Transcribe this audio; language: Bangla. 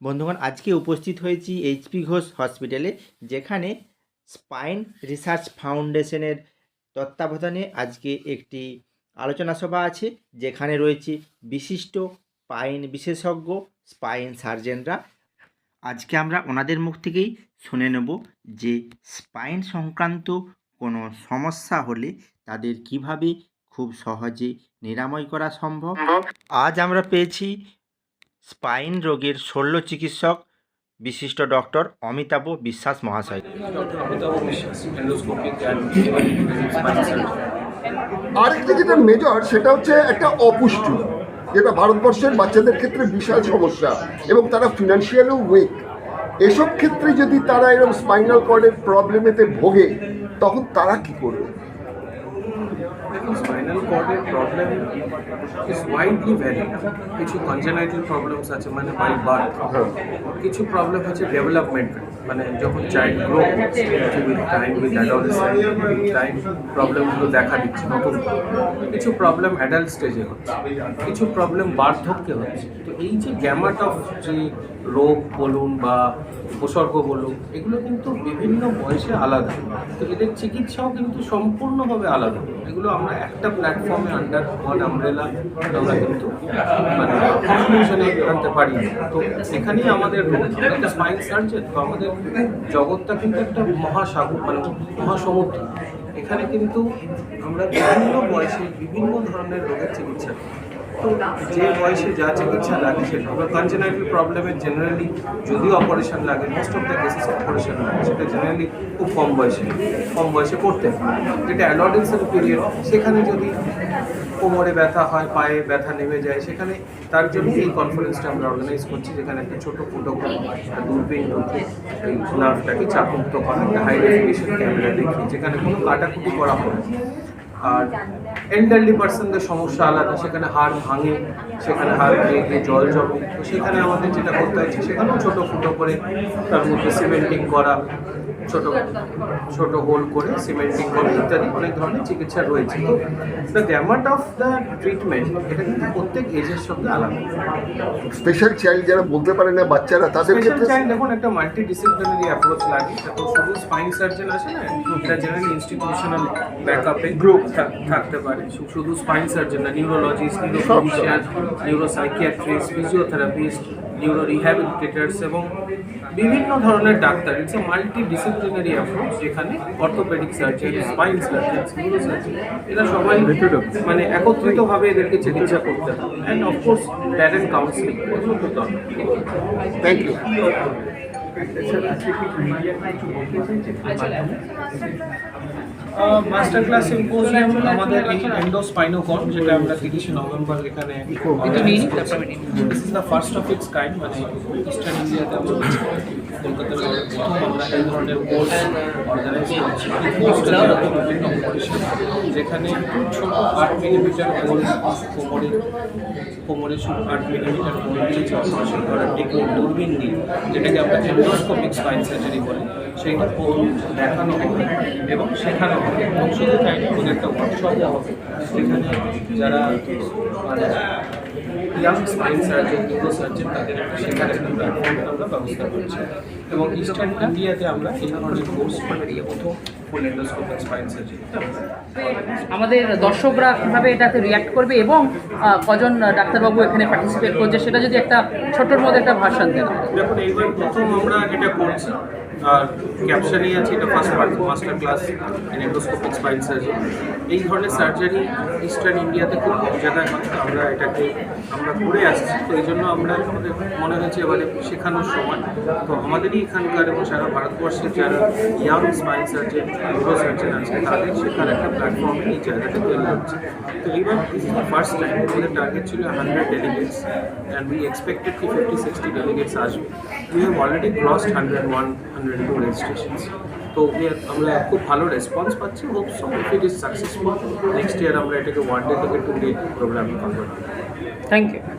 বন্ধুগণ, আজকে উপস্থিত হয়েছি এইচপি ঘোষ হসপিটালে যেখানে স্পাইন রিসার্চ ফাউন্ডেশনের তত্ত্বাবধানে আজকে একটি আলোচনা সভা আছে, যেখানে রয়েছে বিশিষ্ট স্পাইন বিশেষজ্ঞ স্পাইন সার্জেনরা আজকে আমরা ওনাদের মুখ থেকেই শুনে নেব যে স্পাইন সংক্রান্ত কোনো সমস্যা হলে তাদের কীভাবে খুব সহজে নিরাময় করা সম্ভব। আজ আমরা পেয়েছি স্পাইন রোগের শল্য চিকিৎসক, বিশিষ্ট ডক্টর অমিতাভ বিশ্বাস মহাশয়। আরেকটা যেটা মেজর সেটা হচ্ছে একটা অপুষ্টি, যেটা ভারতবর্ষের বাচ্চাদের ক্ষেত্রে বিশাল সমস্যা এবং তারা ফিনান্সিয়ালিও উইক এসব ক্ষেত্রে যদি তারা এরকম স্পাইনাল কর্ডের প্রবলেমেতে ভোগে, তখন তারা কি করবে? স্পাইনাল কর্ডের প্রবলেম ইজ ওয়াইডলি ভ্যারি কিছু কনজেনাইটাল প্রবলেমস আছে মানে বাই বার্থ কিছু প্রবলেম হচ্ছে ডেভেলপমেন্ট মানে যখন child grow with time with adolescent with time প্রবলেমগুলো দেখা দিচ্ছে নতুন কিছু প্রবলেম অ্যাডাল্ট স্টেজে হচ্ছে, কিছু প্রবলেম বার্ধক্যে হচ্ছে। তো এই যে গ্যামাট অফ যে রোগ বলুন বা উপসর্গ বলুন, এগুলো কিন্তু বিভিন্ন বয়সে আলাদা। তো এদের চিকিৎসাও কিন্তু সম্পূর্ণভাবে আলাদা। এগুলো আমরা একটা প্ল্যাটফর্মে আন্ডার ওয়ান আমব্রেলা আমরা কিন্তু মানে আনতে পারি। তো এখানেই আমাদের স্পাইন সার্জন তো আমাদের জগৎটা কিন্তু একটা মহাসাগর মানে মহাসমুদ্র। এখানে কিন্তু আমরা বিভিন্ন বয়সে বিভিন্ন ধরনের রোগের চিকিৎসা করি। যে বয়সে যা চিকিৎসা লাগে সেটা। কনজেনাইটাল প্রবলেমের জেনারেলি যদিও অপারেশন লাগে most of the cases operation লাগে সেটা জেনারেলি খুব কম বয়সে কম বয়সে করতে হয়। যেটা অ্যাডোলেন্সের পিরিয়ড সেখানে যদি কোমরে ব্যথা হয় পায়ে ব্যথা নেমে যায় সেখানে তার জন্য এই কনফারেন্সটা আমরা অর্গানাইজ করছি যেখানে একটা ছোট ফুটো একটা দূরবীন ঢুকে এই নার্ভটাকে চাপমুক্ত করা একটা হাই রেজলিউশন ক্যামেরা দেখি যেখানে কোনো কাটাকুটি করা হয়। আর এল্ডারলি পার্সনদের সমস্যা আলাদা সেখানে হাড় ভাঙে। সেখানে ভেঙে গিয়ে জল জমে। তো সেখানে আমাদের যেটা করতে হচ্ছে সেখানেও ছোটো ফুটো করে তার মধ্যে সিমেন্টিং করা ছোট ছোট হোল করে সিমেন্টিং করে ইত্যাদি অনেক ধরনের চিকিৎসা রয়েছে। তো the gamut of the treatment এটা কিন্তু প্রত্যেক এজের সঙ্গে আলাদা। স্পেশাল চাইল্ড যারা বলতে পারে না বাচ্চারা তাদের স্পেশাল চাইল্ড দেখুন একটা মাল্টি ডিসিপ্লিনারি অ্যাপ্রোচ লাগে তো শুধু স্পাইন সার্জন আসে না এটা জেনারেলি ইনস্টিটিউশনাল ব্যাকআপে গ্রুপ থাকতে পারে। শুধু স্পাইন সার্জন না neurologist neurophysician neuropsychiatrist physiotherapist neuro rehabilitators এবং বিভিন্ন ধরনের doctor it's a multi disciplinary approach যেখানে orthopaedic surgeon spine surgeon neuro surgeon এরা সবাই মানে একত্রিতভাবে এদেরকে চিকিৎসা করতে হবে অ্যান্ড অফকোর্স প্যারেন্ট কাউন্সিলিং এগুলো দরকার thank you master class symposium আমাদের এই এন্ডোস্পাইনোকন যেটা আমরা তিরিশে নভেম্বর এখানে this is the first of its kind মানে ইস্টার্ন ইন্ডিয়াতে আমরা কলকাতার প্রথম আমরা এই ধরনের কোর্স অর্গানাইজ করছি। কোর্সটা যেখানে ছোট আট মিলিমিটার হোল কোমরে কোমরে শুধু আট মিলিমিটার হোল দিয়েছে অপারেশন করার টেকনিক দূরবীন দিয়ে যেটাকে আমরা এন্ডোস্কোপিক স্পাইন সার্জারি বলি। সেইটা পড়ুন দেখানো হবে এবং শেখানো হবে। এবং শুধু তাই আমাদের একটা ওয়ার্কশপও হবে। সেখানে যারা মানে young spine surgeon neuro surgeon তাদের একটা শেখার একটা প্ল্যাটফর্মের আমরা ব্যবস্থা করছি। এবং ইস্টার্ন ইন্ডিয়াতে আমরা এই ধরনের কোর্স মানে প্রথম ফুল এন্ডোস্কোপিক স্পাইন সার্জারি আমাদের দর্শকরা কীভাবে এটাতে রিয়াক্ট করবে এবং কজন ডাক্তারবাবু এখানে পার্টিসিপেট করছে সেটা যদি একটা ছোট্টর মধ্যে একটা ভাষণ দেন। দেখুন এইবার প্রথম আমরা এটা করছি আর ক্যাপশনই আছে এটা first part master class in endoscopic spine surgery এই ধরনের সার্জারি ইস্টার্ন ইন্ডিয়াতে খুব কম জায়গায় হয় আমরা এটাকে আমরা করে আসছি। তো এই জন্য আমরা আমাদের মনে হয়েছে এবারে শেখানোর সময়। তো আমাদেরই এখানকার এবং সারা ভারতবর্ষের যারা young spine surgeon neuro surgeon আছে তাদের শেখার একটা প্ল্যাটফর্মে এই জায়গাটা তৈরি হচ্ছে তো এইবার this is the first time আমাদের টার্গেট ছিল hundred delegates and we expected কি ফিফটি সিক্সটি ডেলিগেটস আসবে we have already crossed hundred one hundred two registrations তো we are- আমরা খুব ভালো রেসপন্স পাচ্ছি hope so if it is successful next year আমরা এটাকে ওয়ান ডে থেকে টু ডে প্রোগ্রামে কনভার্ট থ্যাংক ইউ